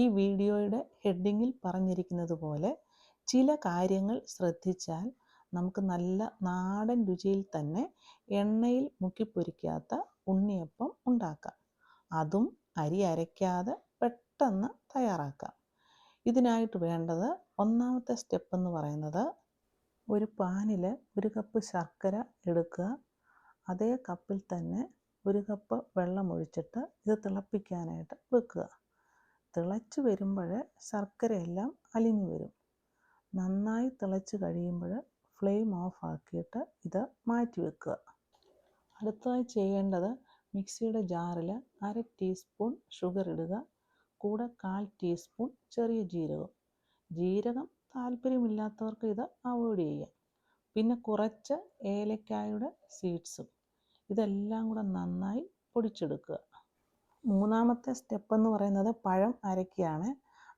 ഈ വീഡിയോയുടെ ഹെഡിങ്ങിൽ പറഞ്ഞിരിക്കുന്നത് പോലെ ചില കാര്യങ്ങൾ ശ്രദ്ധിച്ചാൽ നമുക്ക് നല്ല നാടൻ രുചിയിൽ തന്നെ എണ്ണയിൽ മുക്കിപ്പൊരിക്കാത്ത ഉണ്ണിയപ്പം ഉണ്ടാക്കാം. അതും അരി അരയ്ക്കാതെ പെട്ടെന്ന് തയ്യാറാക്കാം. ഇതിനായിട്ട് വേണ്ടത് ഒന്നാമത്തെ സ്റ്റെപ്പ് എന്ന് പറയുന്നത് ഒരു പാനിൽ ഒരു കപ്പ് ശർക്കര എടുക്കുക. അതേ കപ്പിൽ തന്നെ ഒരു കപ്പ് വെള്ളം ഒഴിച്ചിട്ട് ഇത് തിളപ്പിക്കാനായിട്ട് വെക്കുക. തിളച്ച് വരുമ്പോൾ ശർക്കരയെല്ലാം അലിഞ്ഞു വരും. നന്നായി തിളച്ച് കഴിയുമ്പോൾ ഫ്ലെയിം ഓഫ് ആക്കിയിട്ട് ഇത് മാറ്റി വെക്കുക. അടുത്തതായി ചെയ്യേണ്ടത് മിക്സിയുടെ ജാറിൽ അര ടീസ്പൂൺ ഷുഗർ ഇടുക. കൂടെ കാൽ ടീസ്പൂൺ ചെറിയ ജീരകം. ജീരകം താല്പര്യമില്ലാത്തവർക്ക് ഇത് അവോയ്ഡ് ചെയ്യാം. പിന്നെ കുറച്ച് ഏലക്കായുടെ സീഡ്സും. ഇതെല്ലാം കൂടെ നന്നായി പൊടിച്ചെടുക്കുക. മൂന്നാമത്തെ സ്റ്റെപ്പ് എന്ന് പറയുന്നത് പഴം അരയ്ക്കുകയാണ്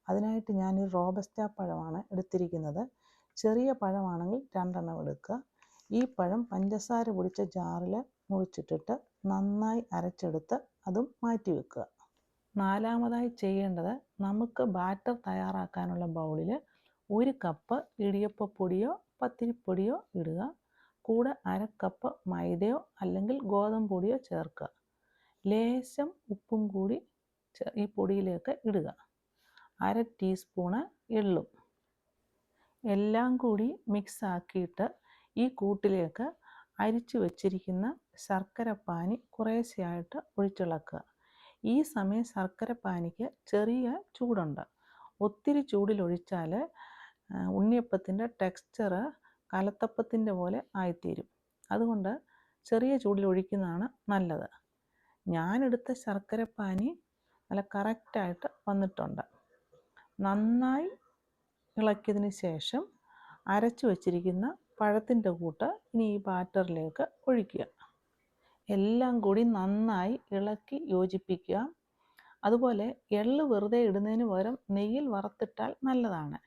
അതിനായിട്ട് ഞാനൊരു റോബസ്റ്റ പഴമാണ് എടുത്തിരിക്കുന്നത്. ചെറിയ പഴമാണെങ്കിൽ രണ്ടെണ്ണം എടുക്കുക. ഈ പഴം പഞ്ചസാര പൊടിച്ച ജാറിൽ മുറിച്ചിട്ടിട്ട് നന്നായി അരച്ചെടുത്ത് അതും മാറ്റി വെക്കുക. നാലാമതായി ചെയ്യേണ്ടത് നമുക്ക് ബാറ്റർ തയ്യാറാക്കാനുള്ള ബൗളിൽ ഒരു കപ്പ് ഇടിയപ്പപ്പൊടിയോ പത്തിരിപ്പൊടിയോ ഇടുക. കൂടെ അര കപ്പ് മൈദയോ അല്ലെങ്കിൽ ഗോതമ്പ് പൊടിയോ ചേർക്കുക. ലേശം ഉപ്പും കൂടി ഈ പൊടിയിലേക്ക് ഇടുക. അര ടീസ്പൂണ് എള്ളും. എല്ലാം കൂടി മിക്സ് ആക്കിയിട്ട് ഈ കൂട്ടിലേക്ക് അരിച്ചു വച്ചിരിക്കുന്ന ശർക്കര പാനി കുറേശ്ശെയായിട്ട് ഒഴിച്ചിളക്കുക. ഈ സമയം ശർക്കര പാനിക്ക് ചെറിയ ചൂടുണ്ട്. ഒത്തിരി ചൂടിലൊഴിച്ചാൽ ഉണ്ണിയപ്പത്തിന്റെ ടെക്സ്ചർ കലത്തപ്പത്തിന്റെ പോലെ ആയിത്തീരും. അതുകൊണ്ട് ചെറിയ ചൂടിലൊഴിക്കുന്നതാണ് നല്ലത്. ഞാനെടുത്ത ശർക്കരപ്പാനി നല്ല കറക്റ്റായിട്ട് വന്നിട്ടുണ്ട്. നന്നായി ഇളക്കിയതിന് ശേഷം അരച്ചു വച്ചിരിക്കുന്ന പഴത്തിന്റെ കൂട്ട് ഇനി ഈ ബാറ്ററിലേക്ക് ഒഴിക്കുക. എല്ലാം കൂടി നന്നായി ഇളക്കി യോജിപ്പിക്കുക. അതുപോലെ എള്ള് വെറുതെ ഇടുന്നതിന് പകരം നെയ്യിൽ വറുത്തിട്ടാൽ നല്ലതാണ്.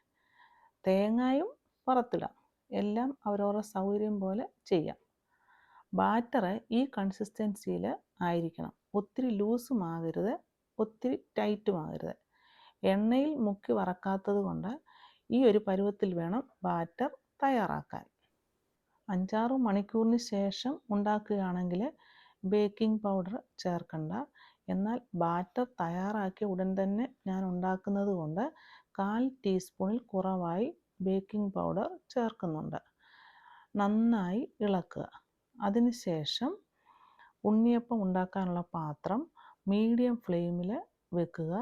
തേങ്ങായും വറുത്തിടാം. എല്ലാം അവരവരുടെ സൗകര്യം പോലെ ചെയ്യാം. ബാറ്റർ ഈ കൺസിസ്റ്റൻസിയിൽ ആയിരിക്കണം. ഒത്തിരി ലൂസും ആകരുത് ഒത്തിരി ടൈറ്റും ആകരുത് എണ്ണയിൽ മുക്കി വറക്കാത്തത് കൊണ്ട് ഈ ഒരു പരുവത്തിൽ വേണം ബാറ്റർ തയ്യാറാക്കാൻ. അഞ്ചാറ് മണിക്കൂറിന് ശേഷം ഉണ്ടാക്കുകയാണെങ്കിൽ ബേക്കിംഗ് പൗഡർ ചേർക്കണ്ട. എന്നാൽ ബാറ്റർ തയ്യാറാക്കിയ ഉടൻ തന്നെ ഞാൻ ഉണ്ടാക്കുന്നത് കൊണ്ട് കാൽ ടീസ്പൂണിൽ കുറവായി ബേക്കിംഗ് പൗഡർ ചേർക്കുന്നുണ്ട്. നന്നായി ഇളക്കുക. അതിനുശേഷം ഉണ്ണിയപ്പം ഉണ്ടാക്കാനുള്ള പാത്രം മീഡിയം ഫ്ലെയിമിൽ വെക്കുക.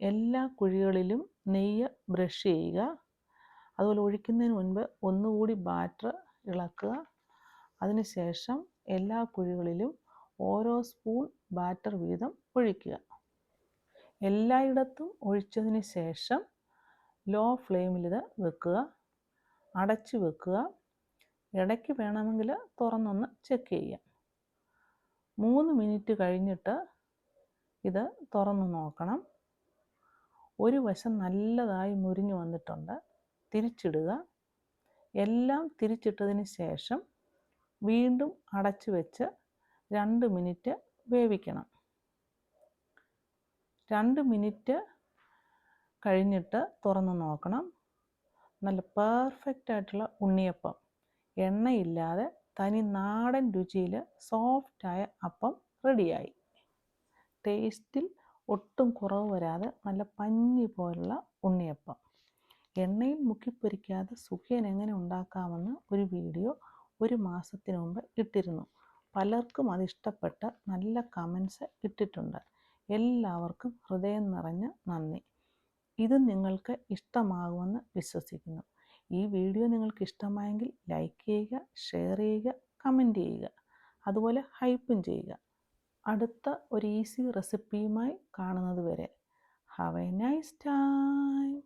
എല്ലാ കുഴികളിലും നെയ്യ് ബ്രഷ് ചെയ്യുക. അതുപോലെ ഒഴിക്കുന്നതിന് മുൻപ് ഒന്നുകൂടി ബാറ്റർ ഇളക്കുക. അതിനുശേഷം എല്ലാ കുഴികളിലും ഓരോ സ്പൂൺ ബാറ്റർ വീതം ഒഴിക്കുക. എല്ലായിടത്തും ഒഴിച്ചതിന് ശേഷം ലോ ഫ്ലെയിമിൽ ഇത് വെക്കുക. അടച്ചു വെക്കുക. ഇടയ്ക്ക് വേണമെങ്കിൽ തുറന്നൊന്ന് ചെക്ക് ചെയ്യാം. മൂന്ന് മിനിറ്റ് കഴിഞ്ഞിട്ട് ഇത് തുറന്നു നോക്കണം. ഒരു വശം നല്ലതായി മുരിഞ്ഞു വന്നിട്ടുണ്ട്. തിരിച്ചിടുക. എല്ലാം തിരിച്ചിട്ടതിന് ശേഷം വീണ്ടും അടച്ചു വെച്ച് രണ്ട് മിനിറ്റ് വേവിക്കണം. രണ്ട് മിനിറ്റ് കഴിഞ്ഞിട്ട് തുറന്നു നോക്കണം. നല്ല പെർഫെക്റ്റ് ആയിട്ടുള്ള ഉണ്ണിയപ്പം. എണ്ണയില്ലാതെ തനി നാടൻ രുചിയിൽ സോഫ്റ്റായ അപ്പം റെഡിയായി. ടേസ്റ്റിൽ ഒട്ടും കുറവ് വരാതെ നല്ല പഞ്ഞി പോലുള്ള ഉണ്ണിയപ്പം. എണ്ണയിൽ മുക്കിപ്പൊരിക്കാതെ സുഖേൻ എങ്ങനെ ഉണ്ടാക്കാമെന്ന് ഒരു വീഡിയോ ഒരു മാസത്തിന് മുമ്പ് ഇട്ടിരുന്നു. പലർക്കും അത് ഇഷ്ടപ്പെട്ട് നല്ല കമൻസ് ഇട്ടിട്ടുണ്ട്. എല്ലാവർക്കും ഹൃദയം നിറഞ്ഞ നന്ദി. ഇത് നിങ്ങൾക്ക് ഇഷ്ടമാകുമെന്ന് വിശ്വസിക്കുന്നു. ഈ വീഡിയോ നിങ്ങൾക്ക് ഇഷ്ടമായെങ്കിൽ ലൈക്ക് ചെയ്യുക ഷെയർ ചെയ്യുക കമന്റ് ചെയ്യുക. അതുപോലെ ഹൈപ്പും ചെയ്യുക. അടുത്ത ഒരു ഈസി റെസിപ്പിയുമായി കാണുന്നത് വരെ. Have A nice time